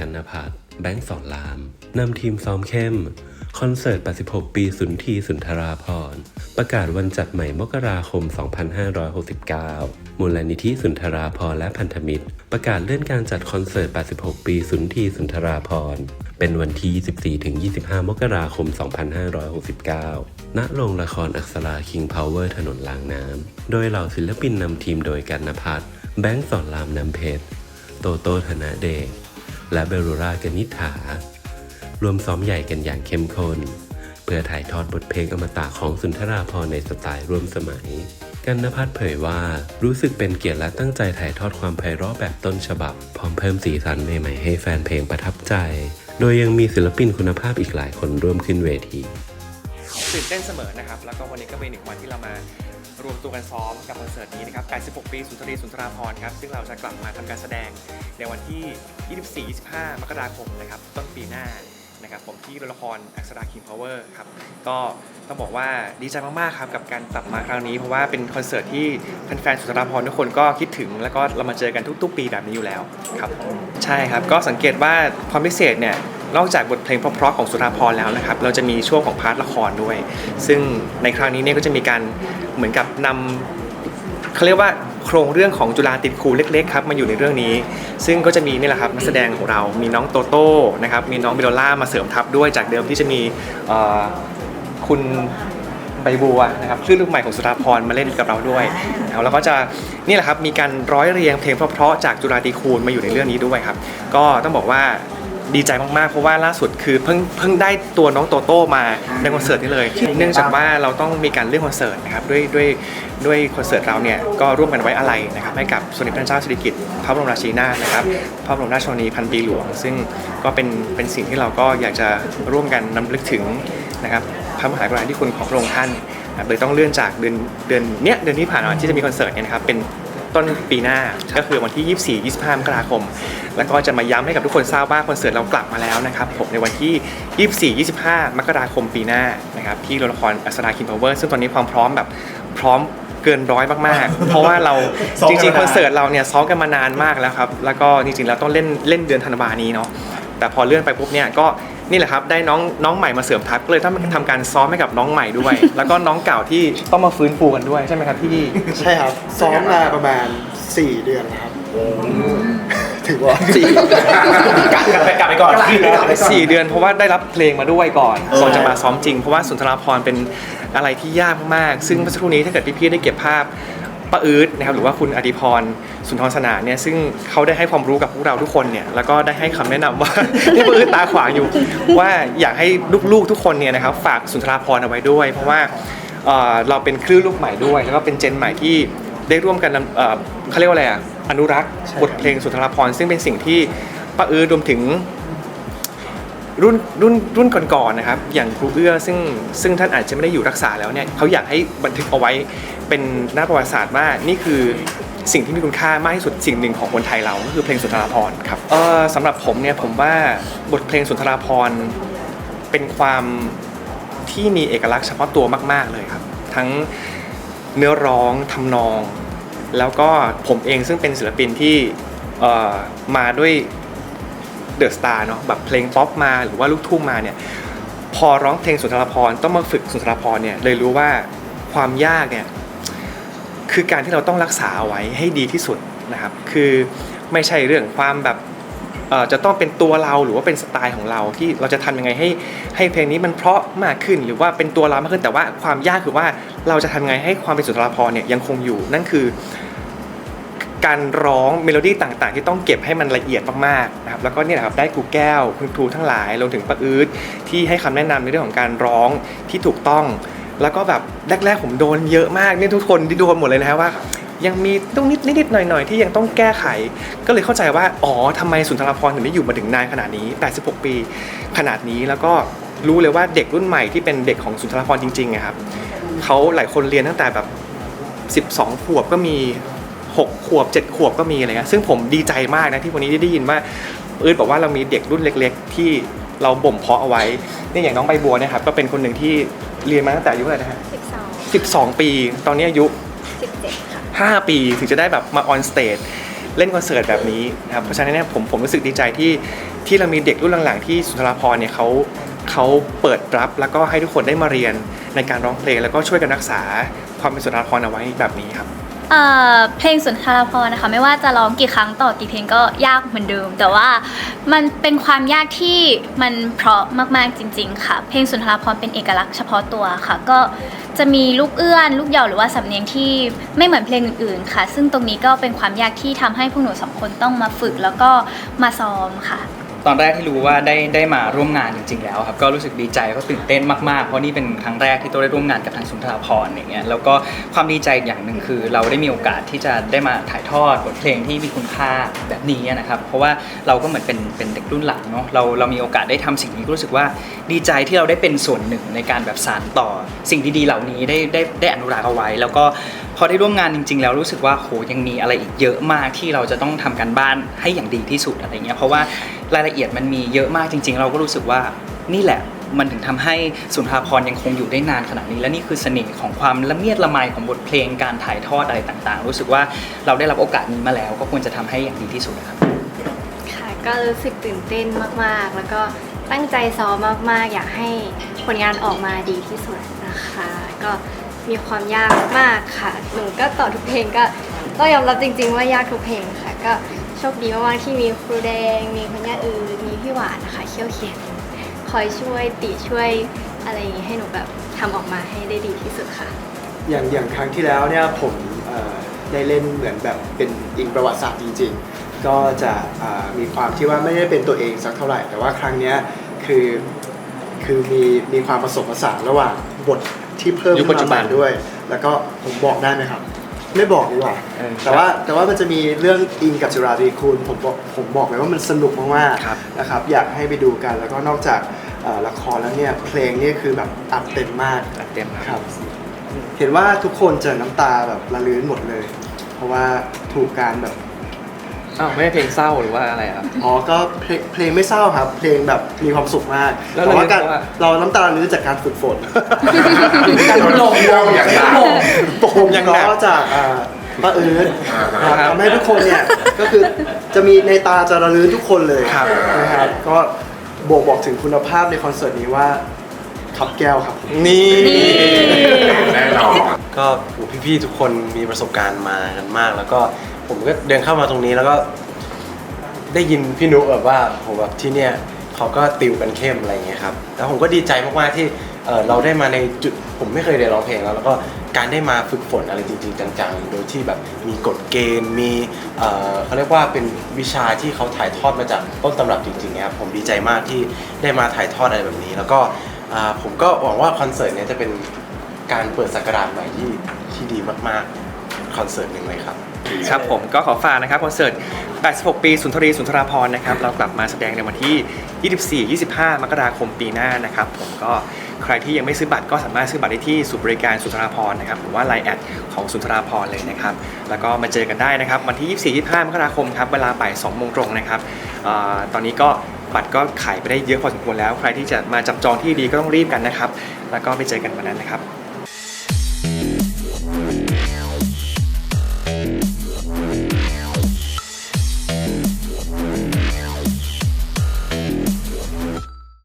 กันนภัทรแบงค์สอนรามนำทีมซ้อมเข้ม คอนเสิร์ต 86 ปีสุนทีสุนทราพร ประกาศวันจัดใหม่มกราคม 2569 มูลนิธิสุนทราพรและพันธมิตร ประกาศเลื่อนการจัดคอนเสิร์ต 86 ปีสุนทีสุนทราพร เป็นวันที่ 24-25 มกราคม 2569 ณ โรงละครอักษรา King Power ถนนลางน้ำ โดยเหล่าศิลปินนำทีมโดยกันนภัทรแบงค์สอนรามน้ำเพชร โตโต้ธนเดช และเบลูรากนิษฐารวมซ้อมใหญ่กันอย่างเข้มข้น เพื่อถ่ายทอดบทเพลงอมตะของสุนทราพรในสไตล์ร่วมสมัย กันนภัทรเผยว่ารู้สึกเป็นเกียรติและตั้งใจถ่ายทอดความไพเราะแบบต้นฉบับ พร้อมเพิ่มสีสันใหม่ๆให้แฟนเพลงประทับใจ โดยยังมีศิลปินคุณภาพอีกหลายคนร่วมขึ้นเวทีตื่นเต้นเสมอนะครับ แล้วก็วันนี้ก็เป็นหนึ่งวันที่เรามา รวมตัวกันซ้อมกับคอนเสิร์ตนี้นะครับ86 ปีสุนทรีสุนทราพรครับ ซึ่งเราจะกลับมาทำการแสดงในวันที่ 24-25 มกราคมนะครับ ต้นปีหน้านะครับผมที่โรงละครอักษราคิงพาวเวอร์ครับก็ต้องบอกว่าดีใจมากๆครับกับการกลับมาครั้งนี้ เพราะว่าเป็นคอนเสิร์ตที่แฟนๆสุนทราพรทุกคนก็คิดถึง แล้วก็เรามาเจอกันทุกๆ ปีแบบนี้อยู่แล้วครับใช่ครับก็สังเกตว่าความพิเศษเนี่ย นอกจากบทเพลงเพราะๆของสุราพรแล้วนะครับ เราจะมีช่วงของพาร์ทละครด้วย ซึ่งในครั้งนี้เนี่ยก็จะมีการเหมือนกับนำเขาเรียกว่าโครงเรื่องของจุฬาติดครูเล็กๆครับมาอยู่ในเรื่องนี้ ซึ่งก็จะมีนี่แหละครับนักแสดงของเรามีน้องโตโต้นะครับมีน้องเบลล่ามาเสริมทัพด้วยจากเดิมที่จะมีคุณใบบัวนะครับคลื่นลูกใหม่ของสุราพรมาเล่นกับเราด้วยแล้วก็จะนี่แหละครับมีการร้อยเรียงเพลงเพราะๆจากจุฬาติคูณมาอยู่ในเรื่องนี้ด้วยครับ ก็ต้องบอกว่า ดีใจมากๆ เพราะว่าล่าสุดคือเพิ่งเพิ่งได้ตัวน้องโตโต้มาในคอนเสิร์ตนี้เลย เนื่องจากว่าเราต้องมีการเลื่อนคอนเสิร์ตนะครับด้วยด้วยด้วยคอนเสิร์ตเราเนี่ยก็ร่วมกันไว้อะไรนะครับให้กับสมเด็จพระเจ้าสิริกิติ์พระบรมราชินีนาถนะครับพระบรมราชชนนีพันปีหลวง ซึ่งก็เป็นเป็นสิ่งที่เราก็อยากจะร่วมกันนำลึกถึงนะครับพระมหากรุณาธิคุณของพระองค์ท่านนะครับเลยต้องเลื่อนจากเดือนเดือนเนี้ยเดือนที่ผ่านมาที่จะมีคอนเสิร์ตเนี่ยนะครับเป็น ต้นปีหน้าก็คือวันที่ 24 25มกราคม แล้วก็จะมาย้ำให้กับทุกคนทราบว่าคอนเสิร์ตเรากลับมาแล้วนะครับผมในวันที่ 24 25 มกราคมปีหน้านะครับที่โรงละครอัศราคิมพาวเวอร์ซึ่งตอนนี้ความพร้อมแบบพร้อมเกินร้อยมากๆ เพราะว่าเราซ้อมจกันริงๆมานาน คอนเสิร์ตเราเนี่ยซ้อมกันมานานมากแล้วครับ แล้วก็จริงๆเราต้องเล่นเล่นเดือนธันวานี้เนาะแต่พอเลื่อนไปปุ๊บเนี่ยก็ นี่แหละครับได้น้องน้องใหม่มาเสริมทัพก็เลยต้องทำการซ้อมให้กับน้องใหม่ด้วย แล้วก็น้องเก่าที่ต้องมาฟื้นฟูกันด้วยใช่ไหมครับพี่ใช่ครับซ้อมมาประมาณ 4 เดือนแล้วครับถือว่าสี่กลับไปกลับไปก่อนสี่เดือนเพราะว่าได้รับเพลงมาด้วยก่อนเออก่อนจะมาซ้อมจริงเพราะว่าสุนทราพรณ์เป็นอะไรที่ยากมากๆซึ่งเมื่อสักครู่นี้ถ้าเกิดพี่ๆได้เก็บภาพ ป้าอืดนะครับหรือว่าคุณอดิพรสุนทรสนานเนี่ยซึ่งเขาได้ให้ความรู้กับพวกเราทุกคนเนี่ยแล้วก็ได้ให้คำแนะนำว่าที่ป้าอืดตาขวางอยู่ ว่าอยากให้ลูกๆทุกคนเนี่ยนะครับฝากสุนทราพรเอาไว้ด้วย เพราะว่าเราเป็นคลื่นลูกใหม่ด้วย แล้วก็เป็นเจนใหม่ที่ได้ร่วมกันเขาเรียกว่าอะไรอะอนุรักษ์บทเพลงสุนทรพรซึ่งเป็นสิ่งที่ป้าอืดรวมถึงรุ่นรุ่นรุ่นก่อนๆนะครับ อย่างครูเอื้อซึ่งซึ่งท่านอาจจะไม่ได้อยู่รักษาแล้วเนี่ยเขาอยากให้บันทึกเอาไว้ เป็นหน้าประวัติศาสตร์ว่านี่คือสิ่งที่มีคุณค่ามากที่สุดสิ่งหนึ่งของคนไทยเราก็คือเพลงสุนทราภรณ์ครับเออสำหรับผมเนี่ยผมว่าบทเพลงสุนทราภรณ์เป็นความที่มีเอกลักษณ์เฉพาะตัวมาก ๆเลยครับ ทั้งเนื้อร้องทำนอง แล้วก็ผมเองซึ่งเป็นศิลปินที่เออมาด้วยเดอะสตาร์เนาะแบบเพลงป๊อปมาหรือว่าลูกทุ่งมาเนี่ยพอร้องเพลงสุนทรภรต้องมาฝึกสุนทรภรเนี่ยเลยรู้ว่าความยากเนี่ย คือการที่เราต้องรักษาเอาไว้ให้ดีที่สุดนะครับ คือไม่ใช่เรื่องความแบบจะต้องเป็นตัวเราหรือว่าเป็นสไตล์ของเราที่เราจะทำยังไงให้ให้เพลงนี้มันเพราะมากขึ้น หรือว่าเป็นตัวเรามากขึ้นแต่ว่าความยากคือว่าเราจะทำยังไงให้ความเป็นสุนทรภรณ์เนี่ยยังคงอยู่นั่นคือ การร้องเมโลดี้ต่างๆ ที่ต้องเก็บให้มันละเอียดมากๆนะครับแล้วก็เนี่ยแหละครับได้ครูแก้วคุณครูทั้งหลายรวมถึงป้าอืดที่ให้คำแนะนำในเรื่องของการร้องที่ถูกต้อง แล้วก็แบบแรกๆผมโดนเยอะมากเนี่ยทุกคนที่โดนหมดเลยนะครับว่า ยังมีต้องนิดนิดๆหน่อยๆที่ยังต้องแก้ไข ก็เลยเข้าใจว่าอ๋อทำไมสุนทรภรณ์ถึงได้อยู่มาถึงนานขนาดนี้ 86 ปีขนาดนี้แล้วก็รู้เลยว่าเด็กรุ่นใหม่ที่เป็นเด็กของสุนทรภรณ์จริงๆอะครับเขาหลายคนเรียนตั้งแต่แบบ 12 ขวบก็มี 6 ขวบ 7 ขวบก็มีอะไรเงี้ยซึ่งผมดีใจมากนะที่วันนี้ได้ยินว่าเอิร์ดบอกว่าเรามีเด็กรุ่นเล็ก ๆ ที่เราบ่มเพาะเอาไว้เนี่ยอย่างน้องใบบัวนี่ยครับก็เป็นคนหนึ่งที่ เรียนมาตั้งแต่อายุเท่าไหร่นะฮะ12 12 ปี ตอนนี้อายุ 17 ค่ะ 5 ปีถึงจะได้แบบมาออนสเตจเล่นคอนเสิร์ตแบบนี้นะครับเพราะฉะนั้นเนี่ยผมผมรู้สึกดีใจที่ที่เรามีเด็กรุ่นหลังๆที่สุนทรภรณ์เนี่ยเขาเขาเปิดรับแล้วก็ให้ทุกคนได้มาเรียนในการร้องเพลง แล้วก็ช่วยกันรักษาความเป็นสุนทรภรณ์เอาไว้แบบนี้ครับ เอ่อเพลงสุนทรภรณ์นะคะ ไม่ว่าจะร้องกี่ครั้งต่อกี่เพลงก็ยากเหมือนเดิม แต่ว่ามันเป็นความยากที่มันเพราะมากๆจริง ๆ ค่ะ เพลงสุนทรภรณ์เป็นเอกลักษณ์เฉพาะตัวค่ะ ก็จะมีลูกเอื้อน ลูกเหยาหรือว่าสำเนียงที่ไม่เหมือนเพลงอื่นๆค่ะ ซึ่งตรงนี้ก็เป็นความยากที่ทำให้พวกหนูสองคนต้องมาฝึกแล้วก็มาซ้อมค่ะ ตอนแรกที่รู้ว่าได้ได้มาร่วมงานจริง ๆ แล้วครับก็รู้สึกดีใจก็ตื่นเต้นมากๆเพราะนี่เป็นครั้งแรกที่ตัวได้ร่วมงานกับทางสุนทรภรณ์อย่างเงี้ยแล้วก็ความดีใจอย่างหนึ่งคือ เราได้มีโอกาสที่จะได้มาถ่ายทอดบทเพลงที่มีคุณค่าแบบนี้นะครับเพราะว่าเราก็เหมือนเป็นเป็นเด็กรุ่นหลังเนาะเราเรามีโอกาสได้ทำสิ่งนี้ก็รู้สึกว่าดีใจที่เราได้เป็นส่วนหนึ่งในการแบบสานต่อ สิ่งดีๆเหล่านี้ได้ได้ได้อนุรักษ์เอาไว้ แล้วก็ อได้ร่วมงานจริง ๆ แล้วรู้สึกว่าโหยังมีอะไรอีกเยอะมากที่เราจะต้องทำการบ้านให้อย่างดีที่สุดอะไรเงี้ยเพราะว่ารายละเอียดมันมีเยอะมากจริง ๆ เราก็รู้สึกว่านี่แหละมันถึงทำให้สุนทรภรยังคงอยู่ได้นานขนาดนี้ และนี่คือเสน่ห์ของความละเมียดละไมของบทเพลงการถ่ายทอดอะไรต่างๆ รู้สึกว่าเราได้รับโอกาสนี้มาแล้ว ก็ควรจะทำให้อย่างดีที่สุดนะครับค่ะก็รู้สึกตื่นเต้นมากๆ แล้วก็ตั้งใจซ้อมมากๆ อยากให้ผลงานออกมาดีที่สุดนะคะ ก็ มีความยากมากค่ะ หนูก็ต่อทุกเพลงก็ต้องยอมรับจริง ๆ ว่ายากทุกเพลงค่ะ ก็โชคดีมากๆที่มีครูแดง มีคุณย่าอือมีพี่หวานนะคะเขี้ยวเขียนคอยช่วยติช่วยอะไรอย่างงี้ให้หนูแบบทำออกมาให้ได้ดีที่สุดค่ะ อย่างอย่างครั้งที่แล้วเนี่ยผมเอ่อได้เล่นเหมือนแบบเป็นอิงประวัติศาสตร์จริง ๆ ก็จะอ่ามีความที่ว่าไม่ได้เป็นตัวเองสักเท่าไหร่ แต่ว่าครั้งเนี้ยคือคือมีมีความผสมผสานระหว่างบท ที่เพิ่มยุคปัจจุบัน ขึ้มาใหม่ด้วย แล้วก็ผมบอกได้ไหมครับ ไม่บอกดีกว่า เออแต่ว่าแต่ว่ามันจะมีเรื่องอิงกับจุฬาตรีคูณผมบอกผมบอกเลยว่ามันสนุกมากครับ ๆนะครับ อยากให้ไปดูกัน แล้วก็นอกจากเอ่อละครแล้วเนี่ยเพลงเนี่ยคือแบบอัดเต็มมากจัดเต็มครับครับเห็นว่าทุกคนเจอน้ำตาแบบละลื้นหมดเลย เพราะว่าถูกการแบบ อ้าวไม่ใช่เพลงเศร้าหรือว่าอะไรครับ อ๋อก็เพลงเพลงไม่เศร้าครับ เพลงแบบมีความสุขมากแล้วแต่ว่าการเราเรียกว่า เราน้ำตาละลื้นจากการฝึกฝน การลงเราอย่างหนักโป่งยังก็จากอ่าป้าเอิร์ธครับทำให้ทุกคนเนี่ยก็คือจะมีในตาจะระลื้นทุกคนเลยครับ นะครับก็บอกบอกถึงคุณภาพในคอนเสิร์ตนี้ว่าขับแก้วครับ นี่ แน่นอน ก็โหพี่ๆทุกคนมีประสบการณ์มากันมาก แล้วก็ ผมก็เดินเข้ามาตรงนี้แล้วก็ ได้ยินพี่นุแบบว่าผมแบบที่เนี่ยเขาก็ติวกันเข้มอะไรอย่างเงี้ยครับแล้วผมก็ดีใจมากๆที่เอ่อเราได้มาในจุดผมไม่เคยได้ร้องเพลงแล้ว แล้วก็การได้มาฝึกฝนอะไรจริง ๆ จังๆ โดยที่แบบมีกฎเกณฑ์มีเอ่อเขาเรียกว่าเป็นวิชาที่เขาถ่ายทอดมาจากต้นตำรับจริงๆครับผมดีใจมากที่ได้มาถ่ายทอดอะไรแบบนี้ แล้วก็อ่าผมก็หวังว่าคอนเสิร์ตเนี้ยจะเป็นการเปิดสักราชใหม่ที่ที่ดีมากๆคอนเสิร์ตหนึ่งเลยครับ ครับผมก็ขอฝากนะครับคอนเสิร์ต 86 ปีสุนทรีสุนทราพรนะครับเรากลับมาแสดงในวันที่ 24 25 มกราคมปีหน้านะครับผมก็ใครที่ยังไม่ซื้อบัตรก็สามารถซื้อบัตรได้ที่ศูนย์บริการสุนทราพรนะครับหรือว่าไลน์แอดของสุนทราพรเลยนะครับแล้วก็มาเจอกันได้นะครับวันที่ 24 25 มกราคมครับเวลาบ่าย2โมงตรงนะครับตอนนี้ก็บัตรก็ขายไปได้เยอะพอสมควรแล้ว ใครที่จะมาจับจองที่ดีก็ต้องรีบกันนะครับ แล้วก็ไปเจอกันวันนั้นนะครับ